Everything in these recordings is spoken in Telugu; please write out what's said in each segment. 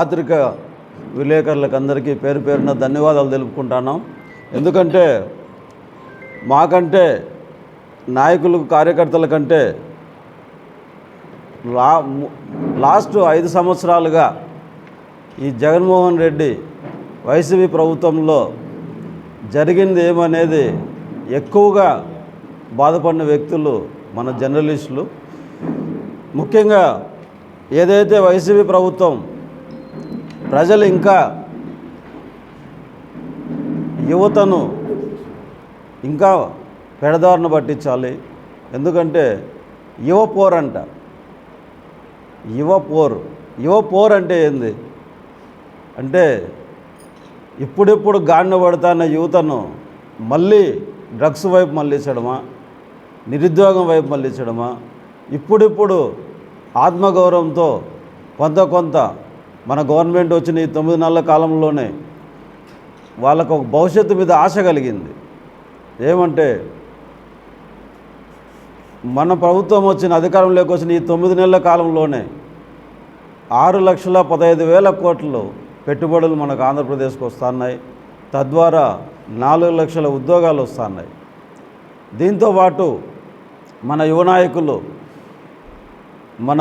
పాత్రిక విలేకరులకు అందరికీ పేరు పేరున ధన్యవాదాలు తెలుపుకుంటున్నాం. ఎందుకంటే మాకంటే నాయకులు కార్యకర్తల కంటే లా లాస్ట్ ఐదు సంవత్సరాలుగా ఈ జగన్మోహన్ రెడ్డి వైసీపీ ప్రభుత్వంలో జరిగింది ఏమనేది ఎక్కువగా బాధపడిన వ్యక్తులు మన జర్నలిస్టులు. ముఖ్యంగా ఏదైతే వైసీపీ ప్రభుత్వం ప్రజలు ఇంకా యువతను ఇంకా పెడదారిన పట్టించాలి. ఎందుకంటే యువ పోర్ అంట. యువ పోర్. యువ పోర్ అంటే ఏంది? అంటే ఇప్పుడిప్పుడు గాడిన పడుతున్న యువతను మళ్ళీ డ్రగ్స్ వైపు మళ్ళించడమా? నిరుద్యోగం వైపు మళ్ళించడమా? ఇప్పుడిప్పుడు ఆత్మగౌరవంతో కొంత కొంత మన గవర్నమెంట్ వచ్చిన ఈ తొమ్మిది నెలల కాలంలోనే వాళ్ళకు ఒక భవిష్యత్తు మీద ఆశ కలిగింది. ఏమంటే మన ప్రభుత్వం వచ్చిన అధికారంలోకి వచ్చిన ఈ తొమ్మిది నెలల కాలంలోనే ఆరు లక్షల పదహైదు వేల కోట్లు పెట్టుబడులు మనకు ఆంధ్రప్రదేశ్కి వస్తున్నాయి. తద్వారా నాలుగు లక్షల ఉద్యోగాలు వస్తున్నాయి. దీంతో పాటు మన యువ నాయకులు మన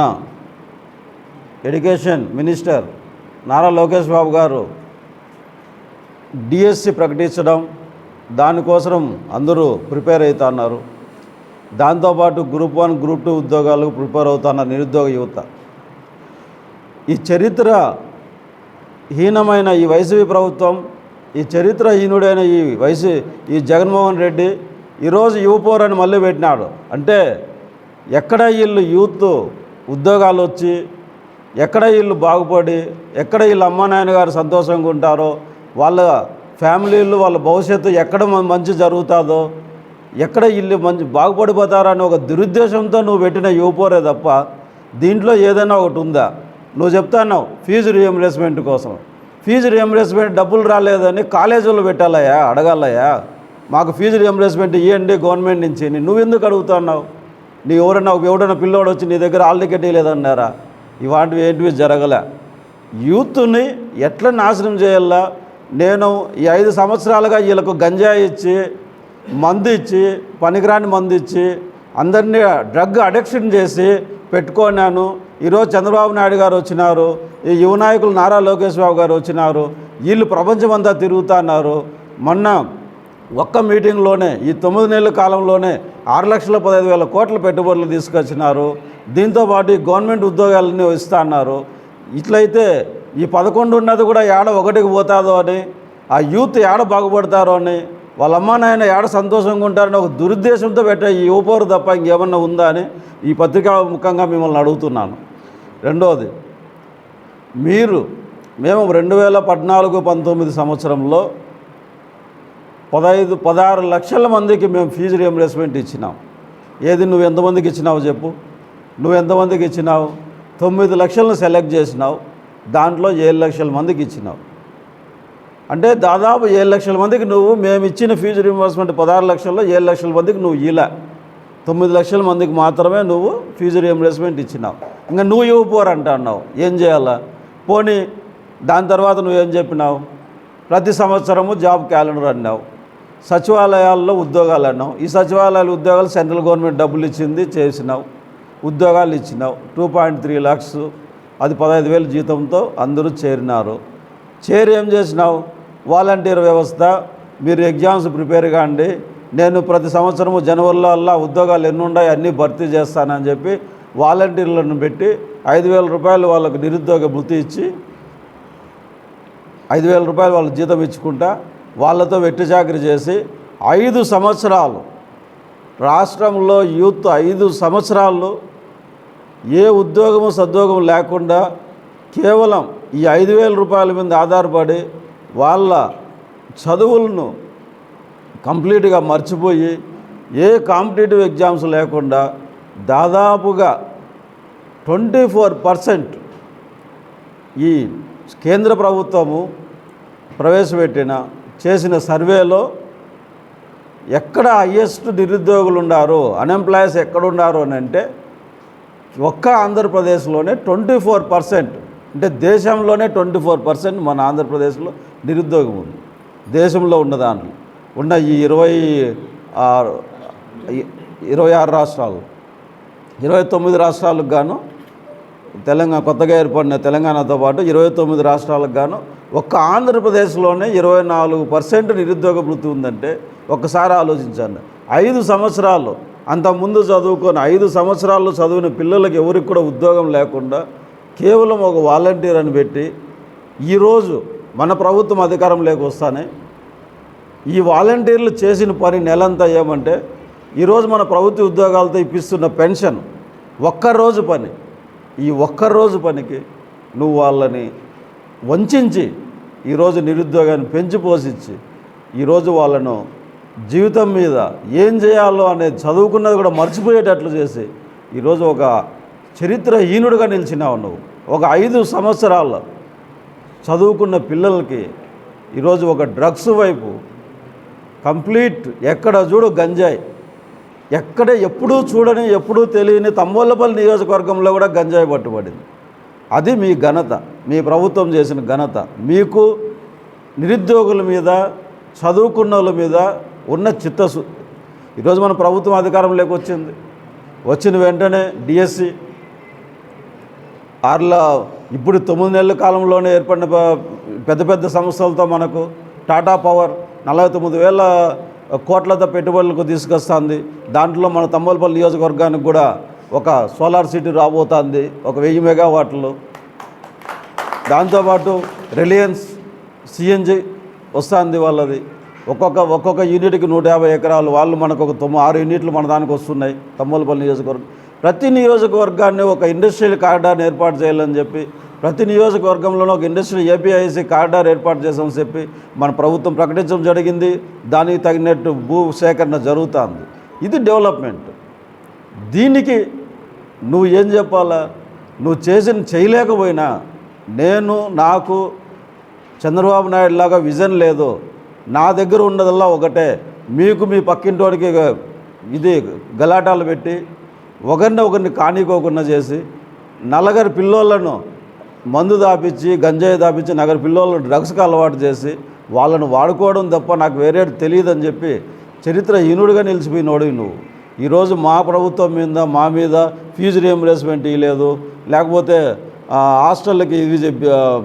ఎడ్యుకేషన్ మినిస్టర్ నారా లోకేష్ బాబు గారు డిఎస్సి ప్రకటించడం దానికోసం అందరూ ప్రిపేర్ అవుతున్నారు దాంతోపాటు గ్రూప్ వన్ గ్రూప్ టూ ఉద్యోగాలు ప్రిపేర్ అవుతున్న నిరుద్యోగ యువత. ఈ చరిత్ర హీనమైన ఈ వైసీపీ ప్రభుత్వం ఈ చరిత్రహీనుడైన ఈ వైసీ ఈ జగన్మోహన్ రెడ్డి ఈరోజు యువపోరని మళ్ళీ పెట్టినాడు. అంటే ఎక్కడ వీళ్ళు యూత్ ఉద్యోగాలు వచ్చి ఎక్కడ వీళ్ళు బాగుపడి ఎక్కడ వీళ్ళ అమ్మ నాయన గారు సంతోషంగా ఉంటారో వాళ్ళ ఫ్యామిలీలు వాళ్ళ భవిష్యత్తు ఎక్కడ మంచి జరుగుతుందో ఎక్కడ వీళ్ళు మంచి బాగుపడిపోతారని ఒక దురుద్దేశంతో నువ్వు పెట్టిన యువపోరే తప్ప దీంట్లో ఏదైనా ఒకటి ఉందా? నువ్వు చెప్తాన్నావు ఫీజు రియంబర్స్మెంట్ కోసం. ఫీజు రియంబర్స్మెంట్ డబ్బులు రాలేదని కాలేజీలో పెట్టాలయ్యా అడగాలయ్యా. మాకు ఫీజు రియంబర్స్మెంట్ ఇవ్వండి గవర్నమెంట్ నుంచి నువ్వు నువ్వెందుకు అడుగుతున్నావు నీ ఎవరైనా ఎవడైనా పిల్లోడు వచ్చి నీ దగ్గర హాల్ టికెట్ లేదన్నారా ఇవాంటివి ఏంటివి జరగలే. యూత్ని ఎట్లా నాశనం చేయాలా? నేను ఈ ఐదు సంవత్సరాలుగా వీళ్ళకు గంజాయి ఇచ్చి మందు ఇచ్చి పనికిరాని మందు ఇచ్చి అందరినీ డ్రగ్ అడిక్షన్ చేసి పెట్టుకున్నాను. ఈరోజు చంద్రబాబు నాయుడు గారు వచ్చినారు ఈ యువ నాయకులు నారా లోకేష్ బాబు గారు వచ్చినారు వీళ్ళు ప్రపంచమంతా తిరుగుతున్నారు. మొన్న ఒక్క మీటింగ్లోనే ఈ తొమ్మిది నెలల కాలంలోనే ఆరు లక్షల పదహైదు వేల కోట్ల పెట్టుబడులు తీసుకొచ్చినారు. దీంతోపాటు గవర్నమెంట్ ఉద్యోగాలన్నీ ఇస్తా అన్నారు. ఇట్లయితే ఈ పదకొండు ఉన్నది కూడా ఏడ ఒకటికి పోతాదో అని ఆ యూత్ ఏడ బాగుపడతారో అని వాళ్ళ అమ్మా నాయన ఏడ సంతోషంగా ఉంటారని ఒక దురుద్దేశంతో పెట్టే ఈ యువపోరు తప్ప ఇంకేమన్నా ఉందా అని ఈ పత్రికా ముఖంగా మిమ్మల్ని అడుగుతున్నాను. రెండవది మీరు మేము రెండు వేల పద్నాలుగు పంతొమ్మిది సంవత్సరంలో పదహైదు పదహారు లక్షల మందికి మేము ఫీజు రియంబర్స్మెంట్ ఇచ్చినాం. ఏది నువ్వు ఎంతమందికి ఇచ్చినావు చెప్పు? నువ్వు ఎంతమందికి ఇచ్చినావు? తొమ్మిది లక్షలను సెలెక్ట్ చేసినావు. దాంట్లో ఏడు లక్షల మందికి ఇచ్చినావు. అంటే దాదాపు ఏడు లక్షల మందికి నువ్వు మేము ఇచ్చిన ఫీజు రియంబర్స్మెంట్ పదహారు లక్షల్లో ఏడు లక్షల మందికి నువ్వు ఇలా. తొమ్మిది లక్షల మందికి మాత్రమే నువ్వు ఫీజు రియంబర్స్మెంట్ ఇచ్చినావు. ఇంకా నువ్వు ఇవ్వపోరంట అన్నావు ఏం చేయాలా? పోనీ దాని తర్వాత నువ్వేం చెప్పినావు? ప్రతి సంవత్సరము జాబ్ క్యాలెండర్ అన్నావు. సచివాలయాల్లో ఉద్యోగాలు అన్నావు. ఈ సచివాలయాల ఉద్యోగాలు సెంట్రల్ గవర్నమెంట్ డబ్బులు ఇచ్చింది చేసినావు. ఉద్యోగాలు ఇచ్చినావు. టూ పాయింట్ త్రీ ల్యాక్స్ అది పదహైదు వేల జీతంతో అందరూ చేరినారు. చేరి ఏం చేసినావు? వాలంటీర్ వ్యవస్థ మీరు ఎగ్జామ్స్ ప్రిపేర్ కాండి. నేను ప్రతి సంవత్సరము జనవరిలో అలా ఉద్యోగాలు ఎన్ని ఉన్నాయి అన్నీ భర్తీ చేస్తానని చెప్పి వాలంటీర్లను పెట్టి ఐదు వేల రూపాయలు వాళ్ళకు నిరుద్యోగ భృతి ఇచ్చి ఐదు వేల రూపాయలు వాళ్ళ జీతం ఇచ్చుకుంటా వాళ్ళతో వెట్టిచాకరి చేసి ఐదు సంవత్సరాలు రాష్ట్రంలో యూత్ ఐదు సంవత్సరాలు ఏ ఉద్యోగము సద్యోగం లేకుండా కేవలం ఈ ఐదు వేల రూపాయల మీద ఆధారపడి వాళ్ళ చదువులను కంప్లీట్గా మర్చిపోయి ఏ కాంపిటేటివ్ ఎగ్జామ్స్ లేకుండా దాదాపుగా ట్వంటీ ఫోర్ పర్సెంట్ ఈ కేంద్ర ప్రభుత్వము ప్రవేశపెట్టిన చేసిన సర్వేలో ఎక్కడ హయ్యెస్ట్ నిరుద్యోగులు ఉన్నారు అన్ఎంప్లాయీస్ ఎక్కడున్నారు అని అంటే ఒక్క ఆంధ్రప్రదేశ్లోనే ట్వంటీ ఫోర్ పర్సెంట్ అంటే దేశంలోనే ట్వంటీ ఫోర్ పర్సెంట్ మన ఆంధ్రప్రదేశ్లో నిరుద్యోగం ఉంది. దేశంలో ఉన్న దాంట్లో ఉన్న ఈ ఇరవై ఆరు ఇరవై ఆరు రాష్ట్రాలు ఇరవై తొమ్మిది రాష్ట్రాలకు గాను తెలంగాణ కొత్తగా ఏర్పడిన తెలంగాణతో పాటు ఇరవై తొమ్మిది రాష్ట్రాలకు గాను ఒక్క ఆంధ్రప్రదేశ్లోనే ఇరవై నాలుగు పర్సెంట్ నిరుద్యోగ వృత్తి ఉందంటే ఒక్కసారి ఆలోచించండి. ఐదు సంవత్సరాలు అంతకుముందు చదువుకొని ఐదు సంవత్సరాలు చదివిన పిల్లలకి ఎవరికి కూడా ఉద్యోగం లేకుండా కేవలం ఒక వాలంటీర్ అని పెట్టి ఈరోజు మన ప్రభుత్వం అధికారం వస్తానే ఈ వాలంటీర్లు చేసిన పని నెలంతా ఏమంటే ఈరోజు మన ప్రభుత్వ ఉద్యోగాలతో ఇప్పిస్తున్న పెన్షన్ ఒక్కరోజు పని. ఈ ఒక్కరోజు పనికి నువ్వు వాళ్ళని వంచి ఈరోజు నిరుద్యోగాన్ని పెంచి పోషించి ఈరోజు వాళ్ళను జీవితం మీద ఏం చేయాలో అనేది చదువుకున్నది కూడా మర్చిపోయేటట్లు చేసి ఈరోజు ఒక చరిత్రహీనుడిగా నిలిచినావు నువ్వు. ఒక ఐదు సంవత్సరాల్లో చదువుకున్న పిల్లలకి ఈరోజు ఒక డ్రగ్స్ వైపు కంప్లీట్ ఎక్కడ చూడు గంజాయి. ఎక్కడ ఎప్పుడూ చూడని ఎప్పుడూ తెలియని తమ్మోళ్ళపల్లి నియోజకవర్గంలో కూడా గంజాయి పట్టుబడింది. అది మీ ఘనత. మీ ప్రభుత్వం చేసిన ఘనత. మీకు నిరుద్యోగుల మీద చదువుకున్న వాళ్ళ మీద ఉన్న చిత్తసు ఈరోజు మన ప్రభుత్వం అధికారంలోకి వచ్చింది. వచ్చిన వెంటనే డిఎస్సి ఆరులో ఇప్పుడు తొమ్మిది నెలల కాలంలోనే ఏర్పడిన పెద్ద పెద్ద సంస్థలతో మనకు టాటా పవర్ నలభై తొమ్మిది వేల కోట్లతో పెట్టుబడులకు తీసుకొస్తుంది. దాంట్లో మన తమ్మలపల్లి నియోజకవర్గానికి కూడా ఒక సోలార్ సిటీ రాబోతుంది. ఒక వెయ్యి మెగావాట్లు. దాంతోపాటు రిలయన్స్ సిఎన్జి వస్తుంది వాళ్ళది. ఒక్కొక్క ఒక్కొక్క యూనిట్కి నూట యాభై ఎకరాలు వాళ్ళు మనకు ఒక తొమ్మిది ఆరు యూనిట్లు మన దానికి వస్తున్నాయి తమ్మలపల్లి నియోజకవర్గం. ప్రతి నియోజకవర్గాన్ని ఒక ఇండస్ట్రియల్ కారిడార్ని ఏర్పాటు చేయాలని చెప్పి ప్రతి నియోజకవర్గంలోనూ ఒక ఇండస్ట్రియల్ ఏపీఐసి కారిడార్ ఏర్పాటు చేసామని చెప్పి మన ప్రభుత్వం ప్రకటించడం జరిగింది. దానికి తగినట్టు భూ సేకరణ జరుగుతుంది. ఇది డెవలప్మెంట్. దీనికి నువ్వు ఏం చెప్పాలా? నువ్వు చేసిన చేయలేకపోయినా నేను నాకు చంద్రబాబు నాయుడు లాగా విజన్ లేదు. నా దగ్గర ఉన్నదల్లా ఒకటే. మీకు మీ పక్కింటోడికి ఇది గలాటాలు పెట్టి ఒకరిని ఒకరిని కానీకోకుండా చేసి నలగరి పిల్లోళ్ళను మందు దాపించి గంజాయి దాపించి నగరి పిల్లోళ్ళను డ్రగ్స్కి అలవాటు చేసి వాళ్ళను వాడుకోవడం తప్ప నాకు వేరే తెలియదని చెప్పి చరిత్రహీనుడిగా నిలిచిపోయినోడు నువ్వు. ఈరోజు మా ప్రభుత్వం మీద మా మీద ఫీజు రియంబర్స్మెంట్ ఇవ్వలేదు లేకపోతే హాస్టళ్ళకి ఇవి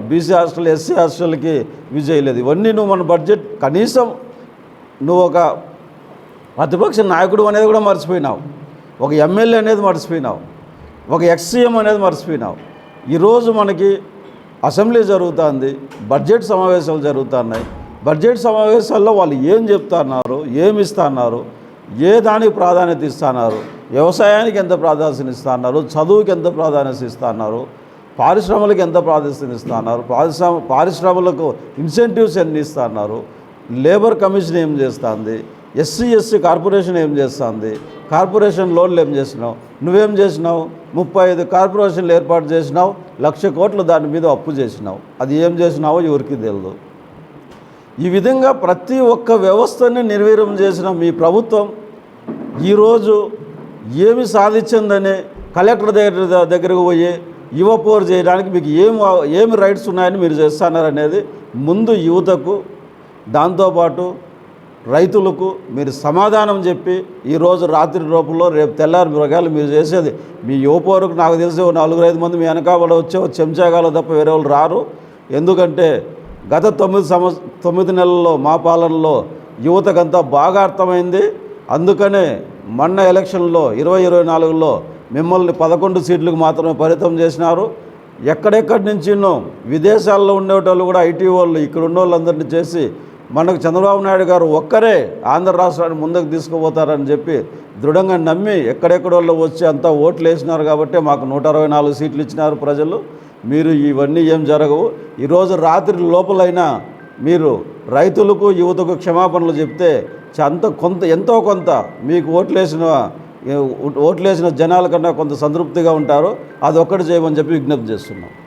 బీసీ హాస్టల్ ఎస్సీ హాస్టల్కి ఇవి చేయలేదు ఇవన్నీ నువ్వు మన బడ్జెట్ కనీసం నువ్వు ఒక ప్రతిపక్ష నాయకుడు అనేది కూడా మర్చిపోయినావు. ఒక ఎమ్మెల్యే అనేది మర్చిపోయినావు. ఒక ఎక్స్సీఎం అనేది మర్చిపోయినావు. ఈరోజు మనకి అసెంబ్లీ జరుగుతుంది బడ్జెట్ సమావేశాలు జరుగుతున్నాయి. బడ్జెట్ సమావేశాల్లో వాళ్ళు ఏం చెప్తున్నారు ఏమి ఇస్తున్నారు ఏ దానికి ప్రాధాన్యత ఇస్తున్నారు వ్యవసాయానికి ఎంత ప్రాధాన్యత ఇస్తున్నారు చదువుకి ఎంత ప్రాధాన్యత ఇస్తున్నారు పారిశ్రమలకు ఎంత ప్రాధాన్యత ఇస్తున్నారు? పారిశ్రమ పారిశ్రమలకు ఇన్సెంటివ్స్ ఎన్ని ఇస్తున్నారు? లేబర్ కమిషన్ ఏం చేస్తుంది? ఎస్సీ ఎస్సీ కార్పొరేషన్ ఏం చేస్తుంది? కార్పొరేషన్ లోన్లు ఏం చేసినావు? నువ్వేం చేసినావు? ముప్పై ఐదు కార్పొరేషన్లు ఏర్పాటు చేసినావు? లక్ష కోట్లు దాని మీద అప్పు చేసినావు. అది ఏం చేసినావో ఎవరికి తెలియదు ఈ విధంగా ప్రతి ఒక్క వ్యవస్థని నిర్వీర్యం చేసిన మీ ప్రభుత్వం ఈరోజు ఏమి సాధించిందని కలెక్టర్ దగ్గర దగ్గరకు పోయి యువపోరు చేయడానికి మీకు ఏం ఏమి రైట్స్ ఉన్నాయని మీరు చేస్తున్నారనేది ముందు యువతకు దాంతోపాటు రైతులకు మీరు సమాధానం చెప్పి ఈరోజు రాత్రి రూపంలో రేపు తెల్లారి మృగాలు మీరు చేసేది. మీ యువపోరుకు నాకు తెలిసి ఓ నలుగురు ఐదు మంది మీ వెనకాబడి వచ్చే చెంచాగాలు తప్ప వేరే వాళ్ళు రారు. ఎందుకంటే గత తొమ్మిది సంవ తొమ్మిది నెలల్లో మా పాలనలో యువతకంతా బాగా అర్థమైంది. అందుకనే మొన్న ఎలక్షన్లో ఇరవై ఇరవై నాలుగులో మిమ్మల్ని పదకొండు సీట్లకు మాత్రమే పరితం చేసినారు. ఎక్కడెక్కడి నుంచినో విదేశాల్లో ఉండేటోళ్ళు కూడా ఐటీ వాళ్ళు ఇక్కడ ఉన్న వాళ్ళందరినీ చేసి మనకు చంద్రబాబు నాయుడు గారు ఒక్కరే ఆంధ్ర రాష్ట్రాన్ని ముందుకు తీసుకుపోతారని చెప్పి దృఢంగా నమ్మి ఎక్కడెక్కడోళ్ళు వచ్చి అంతా ఓట్లు వేసినారు కాబట్టి మాకు నూట అరవై నాలుగు సీట్లు ఇచ్చినారు ప్రజలు. మీరు ఇవన్నీ ఏం జరగవు. ఈరోజు రాత్రి లోపలైనా మీరు రైతులకు యువతకు క్షమాపణలు చెప్తే అంత కొంత ఎంతో కొంత మీకు ఓట్లేసిన ఓట్లేసిన జనాల కన్నా కొంత సంతృప్తిగా ఉంటారు. అది ఒక్కటి చేయమని చెప్పి విజ్ఞప్తి చేస్తున్నాం.